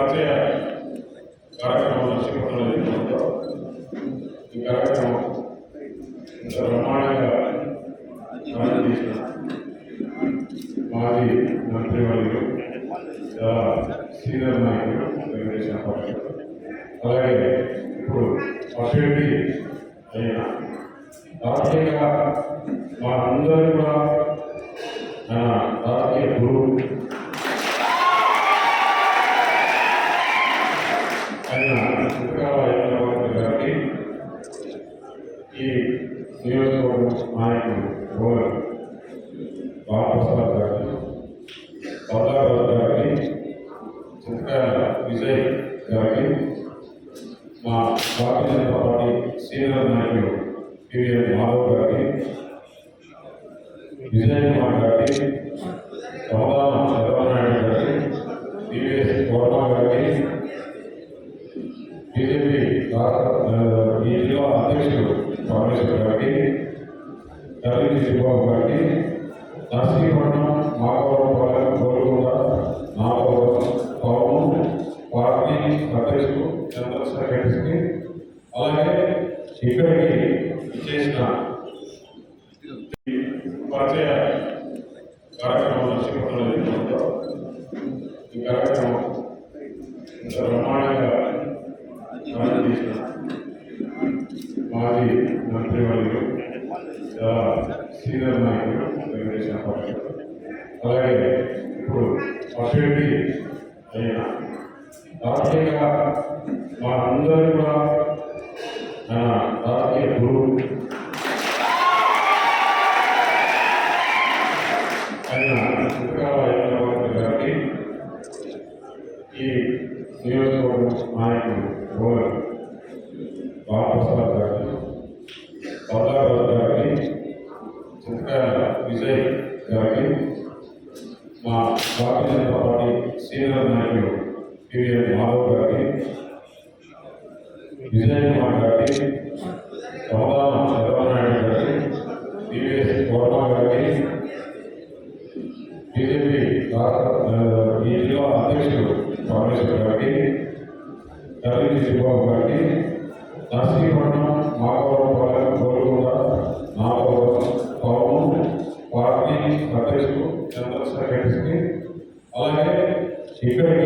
పరిచయ కార్యక్రమం చేపట్టడంలో ఈ కార్యక్రమం ఇంత బ్రహ్మాండంగా మనం చేసిన మాజీ మంత్రివర్యులు చాలా సీనియర్ నాయకులు తెలుగుదేశం పార్టీ. అలాగే ఇప్పుడు అభ్యర్థి అయిన రాజకీయంగా మా అందరూ కూడా మన రాజకీయ గురువు ఆయన ఇంకా గారికి ఈ నియోజకవర్గం నాయకుడు గౌరవ్ బాలప్రసాద్ గారికి బాలరావు గారికి చింతకాయల విజయ్ గారికి మా భారతీయ జనతా పార్టీ సీనియర్ నాయకులు పివిఎన్ మాధవ్ గారికి విజయ్ కుమార్ గారికి రమదాన చంద్రబాబు గారికి డివిఎస్ వర్మ గారికి బీజేపీ రాష్ట్ర ఈ జిల్లా అధ్యక్షుడు పరమేశ్వర్ గారికి కరీం శివబాబు గారికి నర్సీపట్నం మాగవరపాలెం గోల్కొండ నాగవరం పవన్ పార్టీ అధ్యక్షుడు చంద్రశేఖర్ రెడ్డికి అలాగే ఇక్కడికి చేసిన పరిచయ కార్యక్రమం చేపట్టడంలో ఈ కార్యక్రమం ఇంత బ్రహ్మాండంగా మనం చేసిన మాజీ మంత్రివర్యులు చాలా సీనియర్ నాయకులు తెలుగుదేశం పార్టీ. అలాగే ఇప్పుడు అభ్యర్థి అయిన రాజకీయంగా మా అందరూ కూడా మన రాజకీయ గురువు ఆయన ఇంకా గారికి ఈ నియోజకవర్గం నాయకుడు బాలప్రసాద్ చింతకాయల విజయ్ గారికి మా భారతీయ జనతా పార్టీ సీనియర్ నాయకులు పివిఎన్ మాధవ్ గారికి విజయ్ కుమార్ గారికి రమదాన చంద్రబాబు గారికి బీజేపీ రాష్ట్ర ఈ జిల్లా అధ్యక్షుడు పరమేశ్వర్ గారికి కరీం గారికి నర్సీపట్నం మాగవరపాలెం గోల్కొండ నాగవరం పవన్ పార్టీ అధ్యక్షుడు చంద్రశేఖర్ అలాగే ఇక్కడికి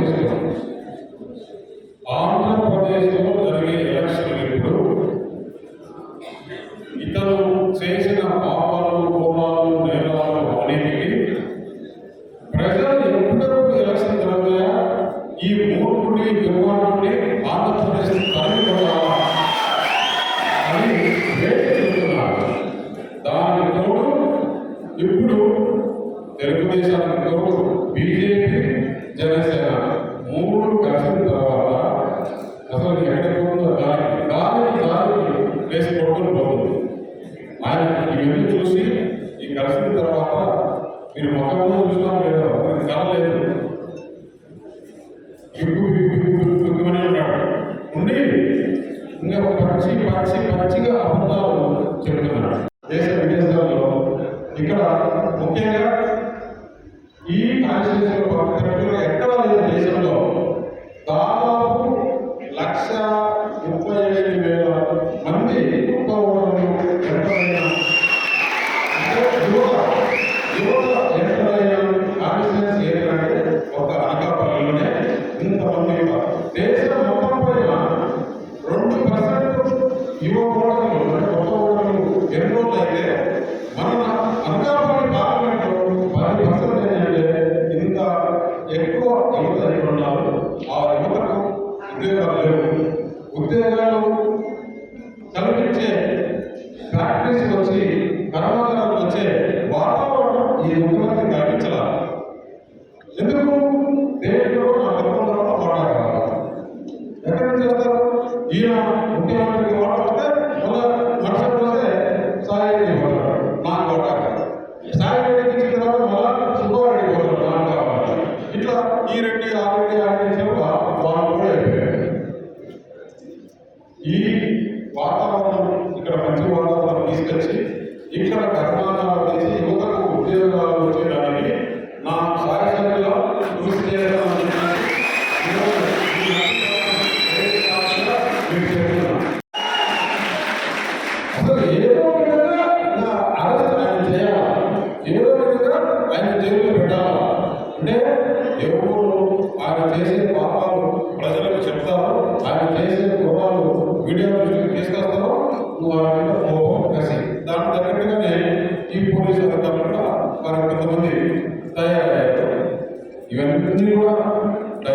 నోట్ ఆంధ్రప్రదేశ్లో జరిగే ఇప్పుడు ఇతను చేసిన పాపాలు కోపాలు నేరాలు అవినీతికి ప్రజలు ఎప్పుడెప్పుడు ఎలక్షన్ ఈ మూర్ఖుడి ఆంధ్రప్రదేశ్ తరలిపోవాలా అని వేచి చూస్తున్నారు తోడు ఇప్పుడు తెలుగుదేశానికి తోడు బీజేపీ ముఖ్యంగా ఈ కాన్స్టిట్యూన్సీలో పక్కన ఎక్కడ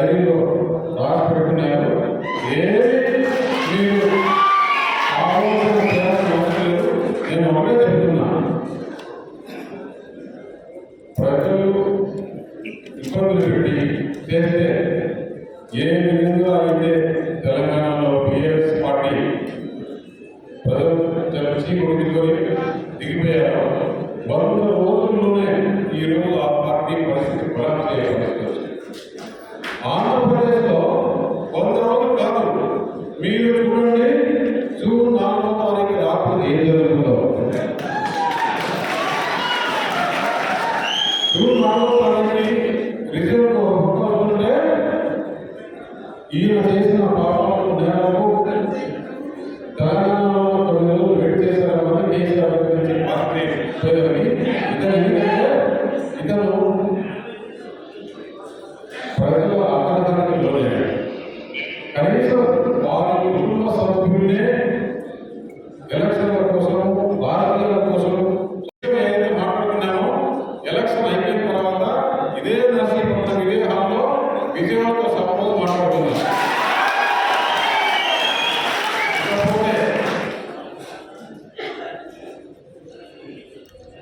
డైరీలో రాసి పెట్టుకున్నారో ఏ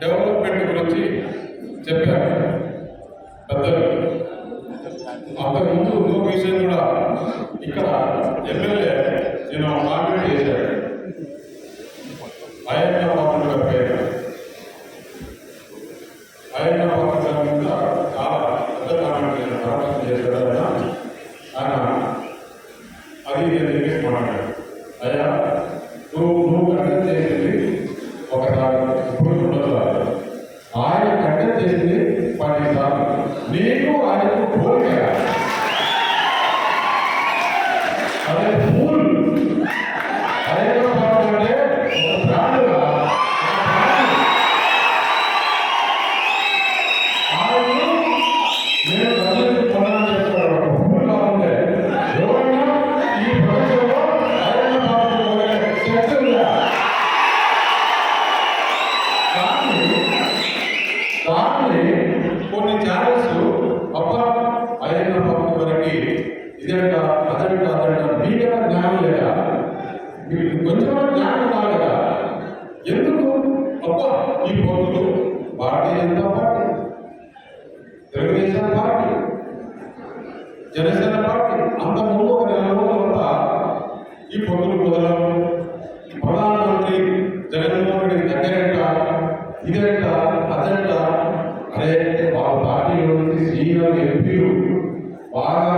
డెవలప్మెంట్ గురించి చెప్పారు. పెద్దలు. అంతకుముందు ఇంకో విషయం కూడా ఇక్కడ ఎమ్మెల్యే నేను మాట్లాడి చేశాను. జనసేన పార్టీ అంత ముందు ఒక నెల రోజుల ఈ పొందులు కుదరడం ప్రధానమంత్రి జగన్మోహన్ రెడ్డి దగ్గరంట ఇదంట అదంట. అరే వాళ్ళ పార్టీలో నుంచి సీనియర్ ఎంపీలు బాగా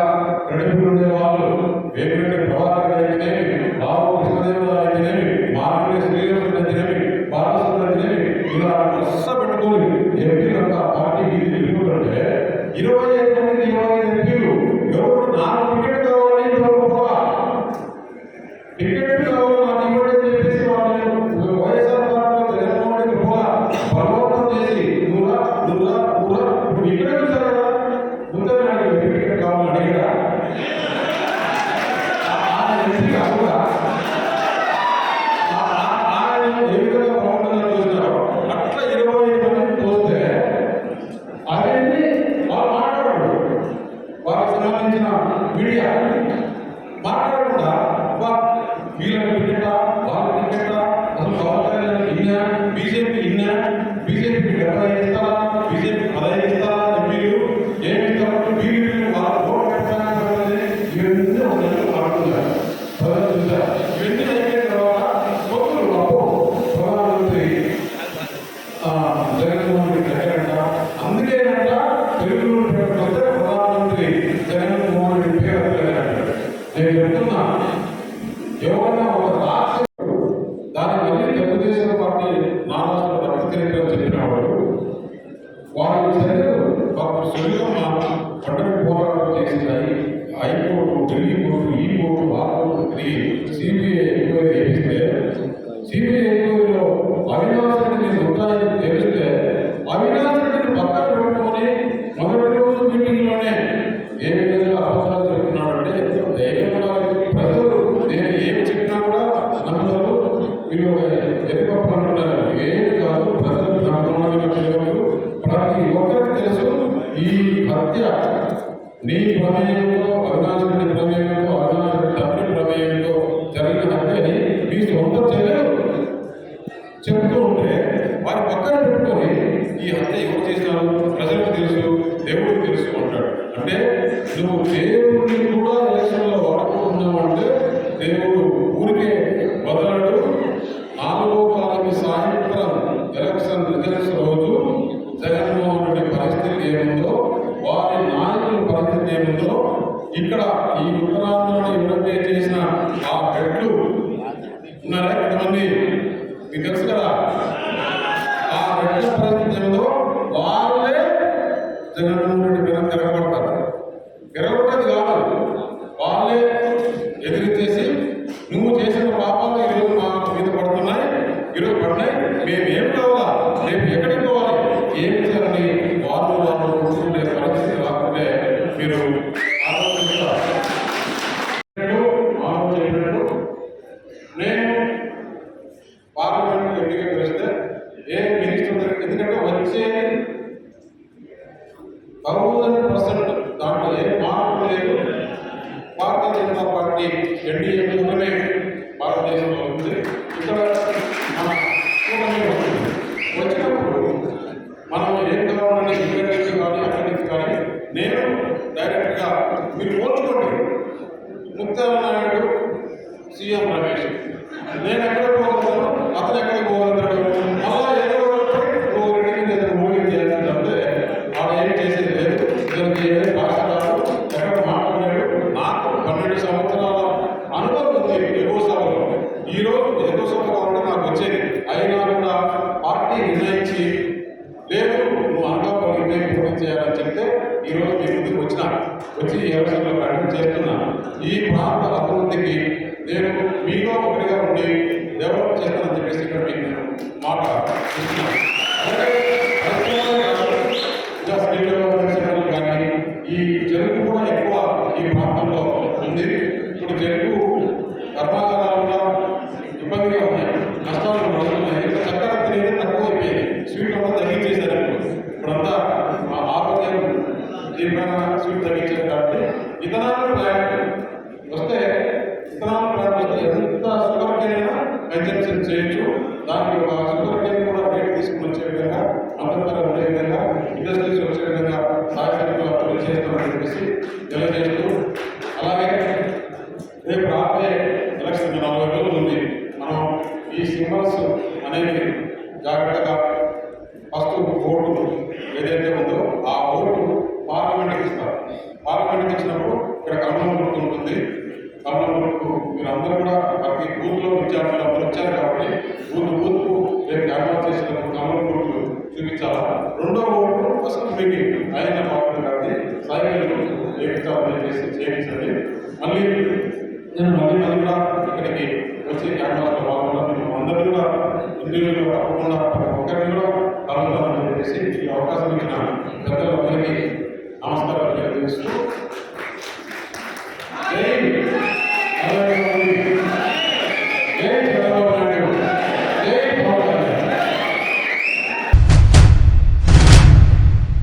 నడుపులు ఉండేవాళ్ళు వేమిరెడ్డి ప్రభాకర్ అయితేనేమి బాబు కృష్ణదేవరావు అయితేనేమి మామిడి శ్రీనివాసుడు అయితేనేమి బాలసుడు ఇలా కృష్ణ పెట్టుకొని ఎంపీలంతా పార్టీకి తిరుగుతుంటే ఇరవై ordinário 대회인데 대회 정도로 아리나 사람들이 못하는 대회 నేపథ్యంలో ఇక్కడ ఈ ఉత్తరాంధ్రలో ఎవరైతే చేసిన ఆ బెడ్లు ఉన్నారా కొంతమంది మీకు తెలుసు కదా ఆ బెడ్ల పరిస్థితుల్లో వాళ్ళే జగన్మోహన్ రెడ్డి మీద తిరగబడతారు తిరగబడ్డది కాదు. వాళ్ళే పార్టీ నిర్ణయించి లేదు నువ్వు అనకాపల్లిపై పూర్తి చేయాలని చెప్తే ఈరోజు మీ ముందుకు వచ్చిన వచ్చి ఎవరిలో ప్రకటన చేస్తున్నా ఈ ప్రాంత అభివృద్ధికి నేను మీలో ఒకటిగా ఉండి డెవలప్ చేస్తానని చెప్పేసి మాట్లాడుతున్నాను. రేపు రాబోయే ఎలక్షన్ నలభై రోజులు ఉంది మనం ఈ సింబల్స్ అనేవి జాగ్రత్తగా ఫస్ట్ ఓటు ఏదైతే ఉందో ఆ ఓటు పార్లమెంట్కి ఇస్తారు. పార్లమెంట్కి ఇచ్చినప్పుడు ఇక్కడ కమలం గుర్తు ఉంటుంది. కమలం గుర్తు మీరు అందరూ కూడా ప్రతి బూత్లో విద్యార్థులు అందరూ వచ్చారు కాబట్టి బూత్ బూత్కు రేపు క్యాన్వాస్ చేసినప్పుడు కమలం గుర్తులు చూపించాలి? రెండో ఓటు అసలు మీకు. అయిన పాత్ర కాబట్టి సైకిల్ చేయించాలని చేసి చేయించండి. మళ్ళీ There's a.